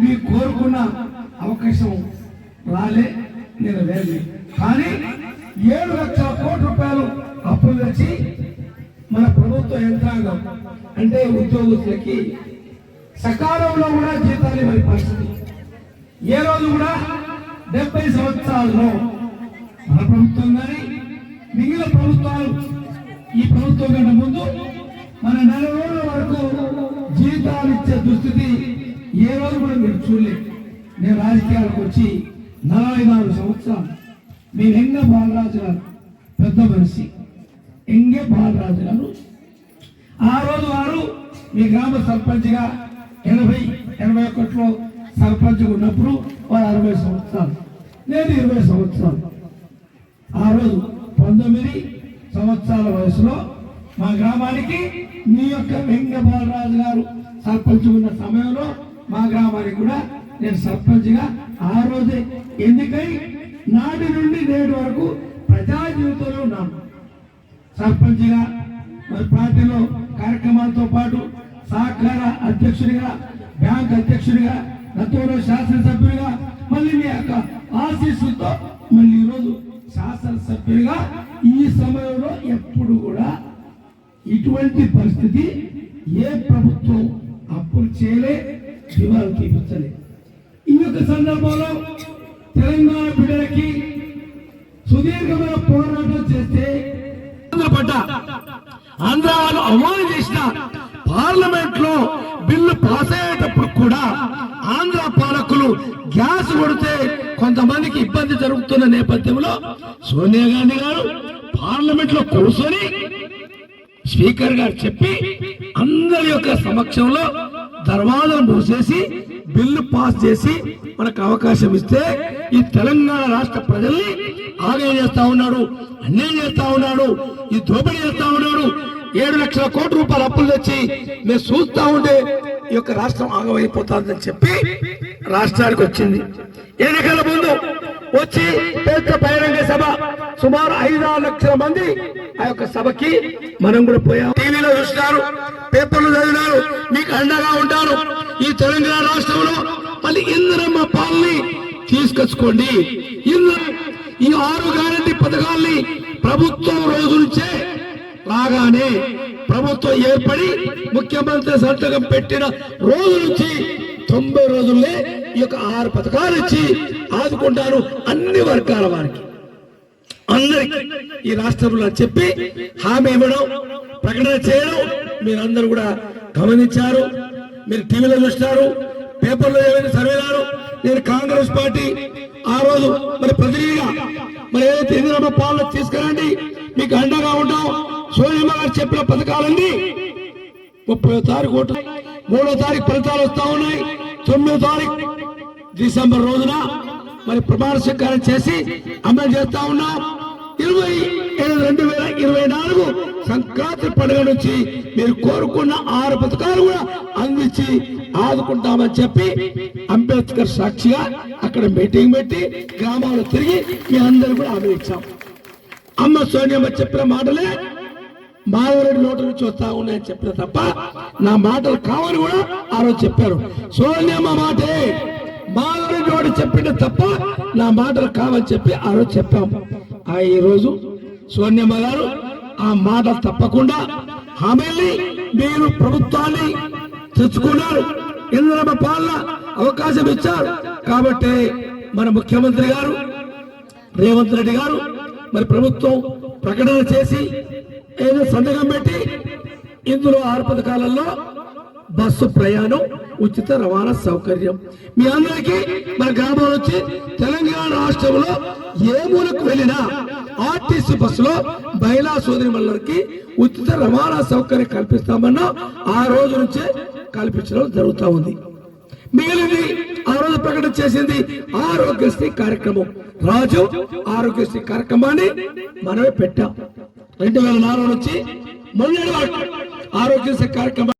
మీరు కోరుకున్న అవకాశం రాలే నేను కానీ ఏడు లక్షల కోట్ల రూపాయలు అప్పులు తెచ్చి మన ప్రభుత్వ యంత్రాంగం అంటే ఉద్యోగస్తులకి సకాలంలో కూడా జీతాలు ఇవ్వని పరిస్థితి. ఏ రోజు కూడా డెబ్బై సంవత్సరాల్లో మన ప్రభుత్వం కానీ మిగిలిన ప్రభుత్వాలు ఈ ప్రభుత్వం కంటే ముందు మన నెల రోజుల వరకు జీతాలు ఇచ్చే దుస్థితి ఏ రోజు కూడా మీరు చూడలేదు. నేను రాజకీయాలకు వచ్చి నలభై నాలుగు సంవత్సరాలు మీ ఎంగ బాలరాజు గారు పెద్ద మనిషి. ఎంగే బాలరాజు గారు ఆ రోజు వారు మీ గ్రామ సర్పంచ్గా ఎనభై ఎనభై ఒకటిలో సర్పంచ్ ఉన్నప్పుడు వారు అరవై సంవత్సరాలు. నేను ఇరవై సంవత్సరాలు. ఆ రోజు పంతొమ్మిది సంవత్సరాల వయసులో మా గ్రామానికి మీ యొక్క వెంగ బాలరాజు గారు సర్పంచ్ ఉన్న సమయంలో మా గ్రామానికి కూడా నేను సర్పంచ్గా ఆ రోజే ఎన్నికై నాటి నుండి నేటి వరకు ప్రజా జీవితంలో ఉన్నాను సర్పంచ్గా మరి పార్టీలో కార్యక్రమాలతో పాటు సహకార అధ్యక్షుడిగా బ్యాంక్ అధ్యక్షుడిగా గతంలో శాసనసభ్యుడిగా మళ్ళీ మీ యొక్క ఆశీస్సులతో మళ్ళీ ఈరోజు శాసనసభ్యుడిగా ఈ సమయంలో ఎప్పుడు కూడా ఇటువంటి పరిస్థితి ఏ ప్రభుత్వం అప్పులు చేయలే దివాలు తీపించలే ఈ యొక్క సందర్భంలో తెలంగాణ బిడ్డలకి సుదీర్ఘమైన పోరాటం చేస్తే పడ్డ ఆంధ్ర వాళ్ళు అమలు చేసిన పార్లమెంట్లో బిల్లు పాస్ అయ్యేటప్పుడు కూడా ఆంధ్ర పాలకులు గ్యాస్ కొడితే కొంతమందికి ఇబ్బంది జరుగుతున్న నేపథ్యంలో సోనియా గాంధీ గారు పార్లమెంట్లో కూర్చొని స్పీకర్ గారు చెప్పి అందరి యొక్క సమక్షంలో తర్వాత మూసేసి బిల్లు పాస్ చేసి మనకు అవకాశం ఇస్తే ఈ తెలంగాణ రాష్ట్ర ప్రజల్ని ఆగే చేస్తా ఉన్నాడు అన్యాయం చేస్తా ఉన్నాడు ఈ దోపిడీ చేస్తా ఉన్నాడు. ఏడు లక్షల కోట్ల రూపాయలు అప్పులు తెచ్చి మేము చూస్తా ఉంటే ఈ యొక్క రాష్ట్రం ఆగమైపోతుందని చెప్పి రాష్ట్రానికి వచ్చింది. ఎన్నికల ముందు వచ్చి పెద్ద బహిరంగ సభ. సుమారు ఐదారు లక్షల మంది ఆ యొక్క సభకి మనం కూడా పోయాం. టీవీలో చూస్తున్నారు పేపర్లు చదివినారు మీకు అండగా ఉంటారు. ఈ తెలంగాణ రాష్ట్రంలో మళ్ళీ ఇంద్రమ్మ పాలని తీసుకొచ్చుకోండి. ఇంద్ర ఈ ఆరు గ్యారంటీ పథకాల్ని ప్రభుత్వం రోజు నుంచే రాగానే ప్రభుత్వం ఏర్పడి ముఖ్యమంత్రి సంతకం పెట్టిన రోజు నుంచి తొంభై రోజుల్లే ఈ యొక్క ఆరు పథకాలు ఇచ్చి ఆదుకుంటారు అన్ని వర్గాల వారికి. అందరికి ఈ రాష్ట్రంలో చెప్పి హామీ ఇవ్వడం ప్రకటన చేయడం మీరందరూ కూడా గమనించారు. మీరు టీవీలో చూస్తున్నారు పేపర్లో ఏమైనా చదివినారు నేను కాంగ్రెస్ పార్టీ ఆ రోజు మరి ప్రతినిధిగా మరి ఏదైతే ఇందిరమ్మ పాలన తీసుకురండి మీకు అండగా ఉంటాం. సోనియమ్మ గారు చెప్పిన పథకాలన్నీ ముప్పై తారీఖు ఓటు మూడో తారీఖు ఫలితాలు వస్తా ఉన్నాయి. తొమ్మిదో తారీఖు డిసెంబర్ రోజున మరి ప్రమాణ స్వీకారం చేసి అమలు చేస్తా ఉన్నాం. ఇరవై రెండు వేల ఇరవై నాలుగు సంక్రాంతి పండుగ నుంచి మీరు కోరుకున్న ఆరు పథకాలు కూడా అందించి ఆదుకుంటామని చెప్పి అంబేద్కర్ సాక్షిగా అక్కడ మీటింగ్ పెట్టి గ్రామాలు తిరిగి మీ అందరూ కూడా హామీ ఇచ్చాం. అమ్మ సోనియమ్మ చెప్పిన మాటలే మాధవరెడ్డి నోటి నుంచి వస్తా ఉన్నాయని చెప్పిన తప్ప నా మాటలు కావని కూడా ఆ రోజు చెప్పారు. సోనియమ్మ మాటే మాధవరెడ్డి నోటి చెప్పింది తప్ప నా మాటలు కావని చెప్పి ఆ రోజు చెప్పాం. ఆ ఈరోజు రోజు సోనియమ్మ గారు ఆ మాట తప్పకుండా హామీల్ని మీరు ప్రభుత్వాన్ని తెచ్చుకున్నారు. ఇంద్రమ్మ పాలన అవకాశం ఇచ్చారు. కాబట్టి మన ముఖ్యమంత్రి గారు రేవంత్ రెడ్డి గారు మరి ప్రభుత్వం ప్రకటన చేసి ఏదో సంతకం పెట్టి ఇందులో ఆరు పథకాలలో బస్సు ప్రయాణం ఉచిత రవాణా సౌకర్యం. మీ అందరికీ మన గ్రామం వచ్చి తెలంగాణ రాష్ట్రంలో ఏ మూలకు వెళ్ళినా ఆర్టీసీ బస్సులో మహిళా సోదరి మల్లరికి ఉచిత రవాణా సౌకర్యం కల్పిస్తామన్నా ఆ రోజు నుంచే కల్పించడం జరుగుతూ ఉంది. మిగిలింది ఆ రోజు ప్రకటన చేసింది ఆరోగ్యశ్రీ కార్యక్రమం. రాజు ఆరోగ్యశ్రీ కార్యక్రమాన్ని మనమే పెట్టాం. రెండు వేల నాలుగు నుంచి మొన్న ఆరోగ్యశ్రీ కార్యక్రమం